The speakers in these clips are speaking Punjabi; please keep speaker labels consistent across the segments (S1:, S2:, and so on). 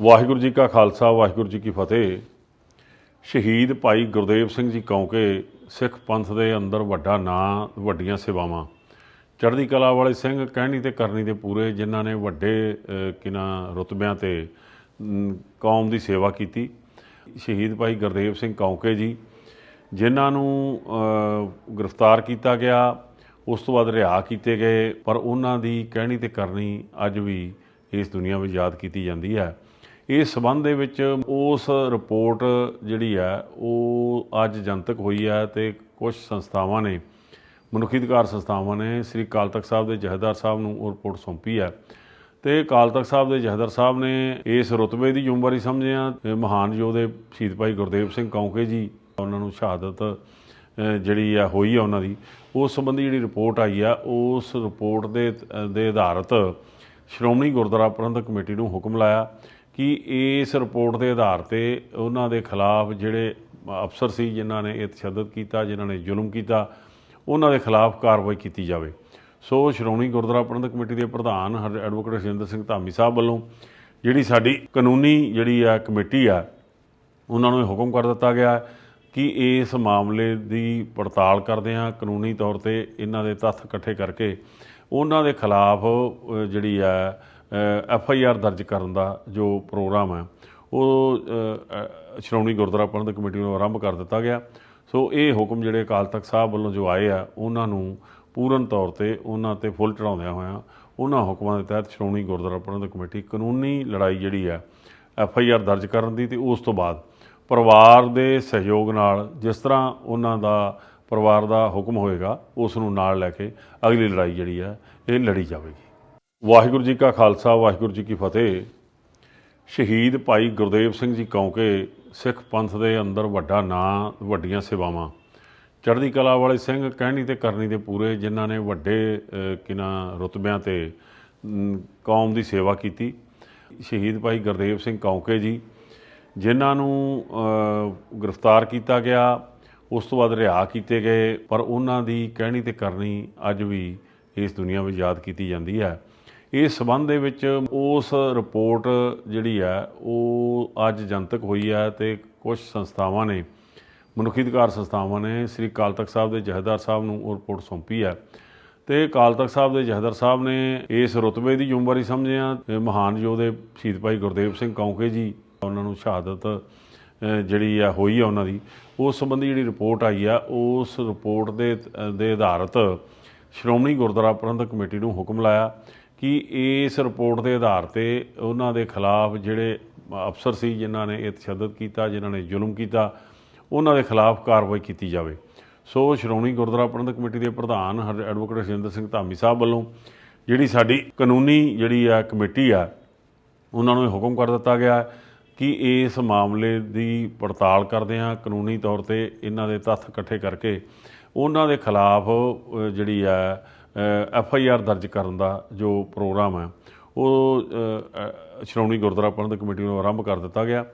S1: ਵਾਹਿਗੁਰੂ ਜੀ ਕਾ ਖਾਲਸਾ ਵਾਹਿਗੁਰੂ ਜੀ ਕੀ ਫਤਿਹ। ਸ਼ਹੀਦ ਭਾਈ ਗੁਰਦੇਵ ਸਿੰਘ ਜੀ ਕੌਂਕੇ ਸਿੱਖ ਪੰਥ ਦੇ ਅੰਦਰ ਵੱਡਾ ਨਾਂ ਵੱਡੀਆਂ ਸੇਵਾਵਾਂ। ਚੜ੍ਹਦੀ ਕਲਾ ਵਾਲੇ ਸਿੰਘ ਕਹਿਣੀ ਤੇ ਕਰਨੀ ਦੇ ਪੂਰੇ ਜਿਨ੍ਹਾਂ ਨੇ ਵੱਡੇ ਅ, ਕਿਨਾਂ ਰੁਤਬਿਆਂ ਤੇ ਕੌਮ ਦੀ ਸੇਵਾ ਕੀਤੀ। ਸ਼ਹੀਦ ਭਾਈ ਗੁਰਦੇਵ ਸਿੰਘ ਕੌਂਕੇ ਜੀ ਜਿਨ੍ਹਾਂ ਨੂੰ ਗ੍ਰਿਫਤਾਰ ਕੀਤਾ ਗਿਆ ਉਸ ਤੋਂ ਬਾਅਦ ਰਿਹਾ ਕੀਤੇ ਗਏ ਪਰ ਉਹਨਾਂ ਦੀ ਕਹਿਣੀ ਤੇ ਕਰਨੀ ਅੱਜ ਵੀ ਇਸ ਦੁਨੀਆ ਵਿੱਚ ਯਾਦ ਕੀਤੀ ਜਾਂਦੀ ਹੈ। ਇਸ ਸਬੰਧ ਦੇ ਵਿੱਚ ਉਸ ਰਿਪੋਰਟ ਜਿਹੜੀ ਹੈ ਉਹ ਅੱਜ ਜਨਤਕ ਹੋਈ ਹੈ ਤੇ ਕੁਝ ਸੰਸਥਾਵਾਂ ਨੇ, ਮਨੁੱਖੀ ਅਧਿਕਾਰ ਸੰਸਥਾਵਾਂ ਨੇ, ਸ੍ਰੀ ਅਕਾਲ ਤਖਤ ਸਾਹਿਬ ਦੇ ਜਹੇਦਾਰ ਸਾਹਿਬ ਨੂੰ ਉਹ ਰਿਪੋਰਟ ਸੌਂਪੀ ਹੈ ਤੇ ਅਕਾਲ ਤਖਤ ਸਾਹਿਬ ਦੇ ਜਹੇਦਾਰ ਸਾਹਿਬ ਨੇ ਇਸ ਰੁਤਬੇ ਦੀ ਜ਼ਿੰਮੇਵਾਰੀ ਸਮਝਿਆ। ਮਹਾਨ ਯੋਧੇ ਸ਼ਹੀਦ ਭਾਈ ਗੁਰਦੇਵ ਸਿੰਘ ਕੌਂਕੇ ਜੀ, ਉਹਨਾਂ ਨੂੰ ਸ਼ਹਾਦਤ ਜਿਹੜੀ ਆ ਹੋਈ ਆ ਉਹਨਾਂ ਦੀ, ਉਸ ਸੰਬੰਧੀ ਜਿਹੜੀ ਰਿਪੋਰਟ ਆਈ ਆ, ਉਸ ਰਿਪੋਰਟ ਦੇ ਦੇ ਆਧਾਰਿਤ ਸ਼੍ਰੋਮਣੀ ਗੁਰਦੁਆਰਾ ਪ੍ਰਬੰਧਕ ਕਮੇਟੀ ਨੂੰ ਹੁਕਮ ਲਾਇਆ ਕਿ ਇਸ ਰਿਪੋਰਟ ਦੇ ਆਧਾਰ ਤੇ ਉਹਨਾਂ ਦੇ ਖਿਲਾਫ ਜਿਹੜੇ ਅਫਸਰ ਸੀ, ਜਿਨ੍ਹਾਂ ਨੇ ਇਹ ਤਸ਼ੱਦਦ ਕੀਤਾ, ਜਿਨ੍ਹਾਂ ਨੇ ਜ਼ੁਲਮ ਕੀਤਾ, ਉਹਨਾਂ ਦੇ ਖਿਲਾਫ ਕਾਰਵਾਈ ਕੀਤੀ ਜਾਵੇ। ਸੋ ਸ਼੍ਰੋਮਣੀ ਗੁਰਦੁਆਰਾ ਪ੍ਰਬੰਧਕ ਕਮੇਟੀ ਦੇ ਪ੍ਰਧਾਨ ਹਰ- ਐਡਵੋਕੇਟ ਰਜਿੰਦਰ ਸਿੰਘ ਧਾਮੀ ਸਾਹਿਬ ਵੱਲੋਂ ਜਿਹੜੀ ਸਾਡੀ ਕਾਨੂੰਨੀ ਜਿਹੜੀ ਆ ਕਮੇਟੀ ਆ, ਉਹਨਾਂ ਨੂੰ ਇਹ ਹੁਕਮ ਕਰ ਦਿੱਤਾ ਗਿਆ ਕਿ ਇਸ ਮਾਮਲੇ ਦੀ ਪੜਤਾਲ ਕਰਦੇ ਹਾਂ। ਕਾਨੂੰਨੀ ਤੌਰ ਤੇ ਇਹਨਾਂ ਦੇ ਤੱਥ ਇਕੱਠੇ ਕਰਕੇ ਉਹਨਾਂ ਦੇ ਖਿਲਾਫ ਜਿਹੜੀ ਹੈ ਐਫ ਆਈ ਆਰ ਦਰਜ ਕਰਨ ਦਾ ਜੋ ਪ੍ਰੋਗਰਾਮ ਹੈ, ਉਹ ਸ਼੍ਰੋਮਣੀ ਗੁਰਦੁਆਰਾ ਪ੍ਰਬੰਧਕ ਕਮੇਟੀ ਨੂੰ ਆਰੰਭ ਕਰ ਦਿੱਤਾ ਗਿਆ। ਸੋ ਇਹ ਹੁਕਮ ਜਿਹੜੇ ਅਕਾਲ ਤਖਤ ਸਾਹਿਬ ਵੱਲੋਂ ਜੋ ਆਏ ਆ, ਉਹਨਾਂ ਨੂੰ ਪੂਰਨ ਤੌਰ ਤੇ ਉਹਨਾਂ ਤੇ ਫੁੱਲ ਚੜਾਉਂਦਿਆਂ ਹੋਇਆਂ, ਉਹਨਾਂ ਹੁਕਮਾਂ ਦੇ ਤਹਿਤ ਸ਼੍ਰੋਮਣੀ ਗੁਰਦੁਆਰਾ ਪ੍ਰਬੰਧਕ ਕਮੇਟੀ ਕਾਨੂੰਨੀ ਲੜਾਈ ਜਿਹੜੀ ਹੈ ਐਫ ਆਈ ਆਰ ਦਰਜ ਕਰਨ ਦੀ ਤੇ ਉਸ ਤੋਂ ਬਾਅਦ ਪਰਿਵਾਰ ਦੇ ਸਹਿਯੋਗ ਨਾਲ ਜਿਸ ਤਰ੍ਹਾਂ ਉਹਨਾਂ ਦਾ ਪਰਿਵਾਰ ਦਾ ਹੁਕਮ ਹੋਏਗਾ ਉਸ ਨੂੰ ਨਾਲ ਲੈ ਕੇ ਅਗਲੀ ਲੜਾਈ ਜਿਹੜੀ ਹੈ ਇਹ ਲੜੀ ਜਾਵੇਗੀ। ਵਾਹਿਗੁਰੂ ਜੀ ਕਾ ਖਾਲਸਾ ਵਾਹਿਗੁਰੂ ਜੀ ਕੀ ਫਤਿਹ। ਸ਼ਹੀਦ ਭਾਈ ਗੁਰਦੇਵ ਸਿੰਘ ਜੀ ਕੌਂਕੇ ਸਿੱਖ ਪੰਥ ਦੇ ਅੰਦਰ ਵੱਡਾ ਨਾਂ ਵੱਡੀਆਂ ਸੇਵਾਵਾਂ। ਚੜ੍ਹਦੀ ਕਲਾ ਵਾਲੇ ਸਿੰਘ ਕਹਿਣੀ ਤੇ ਕਰਨੀ ਦੇ ਪੂਰੇ ਜਿਨ੍ਹਾਂ ਨੇ ਵੱਡੇ ਅ, ਕਿਨਾਂ ਰੁਤਬਿਆਂ ਤੇ ਕੌਮ ਦੀ ਸੇਵਾ ਕੀਤੀ। ਸ਼ਹੀਦ ਭਾਈ ਗੁਰਦੇਵ ਸਿੰਘ ਕੌਂਕੇ ਜੀ ਜਿਨ੍ਹਾਂ ਨੂੰ ਗ੍ਰਿਫਤਾਰ ਕੀਤਾ ਗਿਆ। ਉਸ ਤੋਂ ਬਾਅਦ ਰਿਹਾ ਕੀਤੇ ਗਏ, ਪਰ ਉਹਨਾਂ ਦੀ ਕਹਿਣੀ ਤੇ ਕਰਨੀ ਅੱਜ ਵੀ ਇਸ ਦੁਨੀਆ ਵਿੱਚ ਯਾਦ ਕੀਤੀ ਜਾਂਦੀ ਹੈ। ਇਸ ਸਬੰਧ ਦੇ ਵਿੱਚ ਉਸ ਰਿਪੋਰਟ ਜਿਹੜੀ ਹੈ, ਉਹ ਅੱਜ ਜਨਤਕ ਹੋਈ ਹੈ ਤੇ ਕੁਝ ਸੰਸਥਾਵਾਂ ਨੇ, ਮਨੁੱਖੀ ਅਧਿਕਾਰ ਸੰਸਥਾਵਾਂ ਨੇ, ਸ੍ਰੀ ਅਕਾਲ ਤਖਤ ਸਾਹਿਬ ਦੇ ਜਹੇਦਾਰ ਸਾਹਿਬ ਨੂੰ ਉਹ ਰਿਪੋਰਟ ਸੌਂਪੀ ਹੈ। ਤੇ ਅਕਾਲ ਤਖਤ ਸਾਹਿਬ ਦੇ ਜਹੇਦਾਰ ਸਾਹਿਬ ਨੇ ਇਸ ਰੁਤਬੇ ਦੀ ਜ਼ਿੰਮੇਵਾਰੀ ਸਮਝਿਆ। ਇਹ ਮਹਾਨ ਯੋਧੇ ਸ਼ਹੀਦ ਭਾਈ ਗੁਰਦੇਵ ਸਿੰਘ ਕੌਂਕੇ ਜੀ, ਉਹਨਾਂ ਨੂੰ ਸ਼ਹਾਦਤ ਜਿਹੜੀ ਆ ਹੋਈ ਆ ਉਹਨਾਂ ਦੀ, ਉਸ ਸੰਬੰਧੀ ਜਿਹੜੀ ਰਿਪੋਰਟ ਆਈ ਆ, ਉਸ ਰਿਪੋਰਟ ਦੇ ਦੇ ਆਧਾਰਿਤ ਸ਼੍ਰੋਮਣੀ ਗੁਰਦੁਆਰਾ ਪ੍ਰਬੰਧਕ ਕਮੇਟੀ ਨੂੰ ਹੁਕਮ ਲਾਇਆ ਕਿ ਇਸ ਰਿਪੋਰਟ ਦੇ ਆਧਾਰ ਤੇ ਉਹਨਾਂ ਦੇ ਖਿਲਾਫ ਜਿਹੜੇ ਅਫਸਰ ਸੀ, ਜਿਨ੍ਹਾਂ ਨੇ ਇਹ ਤਸ਼ੱਦਦ ਕੀਤਾ, ਜਿਨ੍ਹਾਂ ਨੇ ਜ਼ੁਲਮ ਕੀਤਾ, ਉਹਨਾਂ ਦੇ ਖਿਲਾਫ ਕਾਰਵਾਈ ਕੀਤੀ ਜਾਵੇ। ਸੋ ਸ਼੍ਰੋਮਣੀ ਗੁਰਦੁਆਰਾ ਪ੍ਰਬੰਧਕ ਕਮੇਟੀ ਦੇ ਪ੍ਰਧਾਨ ਹਰ- ਐਡਵੋਕੇਟ ਰਜਿੰਦਰ ਸਿੰਘ ਧਾਮੀ ਸਾਹਿਬ ਵੱਲੋਂ ਜਿਹੜੀ ਸਾਡੀ ਕਾਨੂੰਨੀ ਜਿਹੜੀ ਆ ਕਮੇਟੀ ਆ, ਉਹਨਾਂ ਨੂੰ ਇਹ ਹੁਕਮ ਕਰ ਦਿੱਤਾ ਗਿਆ। ਹੈ ਕਿ ਇਸ ਮਾਮਲੇ ਦੀ ਪੜਤਾਲ ਕਰਦੇ ਹਾਂ ਕਾਨੂੰਨੀ ਤੌਰ ਤੇ ਇਹਨਾਂ ਦੇ ਤੱਥ ਇਕੱਠੇ ਕਰਕੇ। ਉਹਨਾਂ ਦੇ ਖਿਲਾਫ ਜਿਹੜੀ ਆ ਐਫ ਆਈ ਆਰ ਦਰਜ ਕਰਨ ਦਾ ਜੋ ਪ੍ਰੋਗਰਾਮ ਹੈ, ਉਹ ਸ਼੍ਰੋਮਣੀ ਗੁਰਦੁਆਰਾ ਪ੍ਰਬੰਧਕ ਕਮੇਟੀ ਨੂੰ ਆਰੰਭ ਕਰ ਦਿੱਤਾ ਗਿਆ।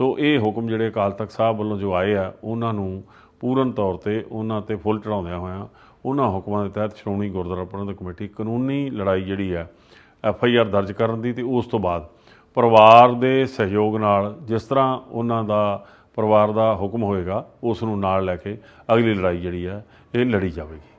S1: ਸੋ ਇਹ ਹੁਕਮ ਜਿਹੜੇ ਅਕਾਲ ਤਖਤ ਸਾਹਿਬ ਵੱਲੋਂ ਜੋ ਆਏ ਆ, ਉਹਨਾਂ ਨੂੰ ਪੂਰਨ ਤੌਰ ਤੇ ਉਹਨਾਂ ਤੇ ਫੁੱਲ ਚੜਾਉਂਦਿਆਂ ਹੋਇਆਂ ਉਹਨਾਂ ਹੁਕਮਾਂ ਦੇ ਤਹਿਤ ਸ਼੍ਰੋਮਣੀ ਗੁਰਦੁਆਰਾ ਪ੍ਰਬੰਧਕ ਕਮੇਟੀ ਕਾਨੂੰਨੀ ਲੜਾਈ ਜਿਹੜੀ ਹੈ ਐਫ ਆਈ ਆਰ ਦਰਜ ਕਰਨ ਦੀ ਤੇ ਉਸ ਤੋਂ ਬਾਅਦ ਪਰਿਵਾਰ ਦੇ ਸਹਿਯੋਗ ਨਾਲ ਜਿਸ ਤਰ੍ਹਾਂ ਉਹਨਾਂ ਦਾ ਪਰਿਵਾਰ ਦਾ ਹੁਕਮ ਹੋਏਗਾ, ਉਸ ਨੂੰ ਨਾਲ ਲੈ ਕੇ ਅਗਲੀ ਲੜਾਈ ਜਿਹੜੀ ਹੈ, ਇਹ ਲੜੀ ਜਾਵੇਗੀ।